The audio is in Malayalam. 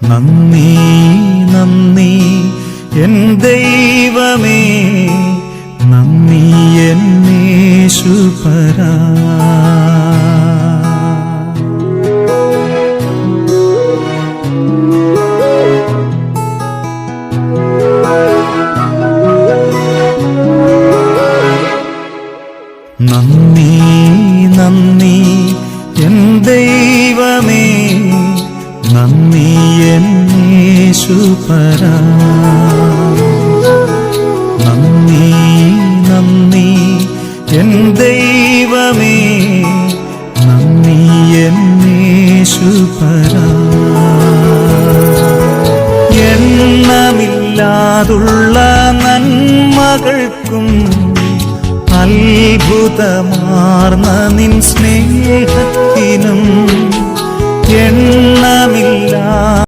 നന്ദി നന്ദി. എൻ ദൈവമേ നന്ദി എന്നേശുപരാ നന്ദി നന്ദി എന്നേശുപരാ നന്ദി നന്ദി എൻ ദൈവമേ. നന്ദി എന്നേശുപരാ എണ്ണമില്ലാതുള്ള നന്മകൾക്കും അത്ഭുതമാർന്ന നിൻ സ്നേഹത്തിനും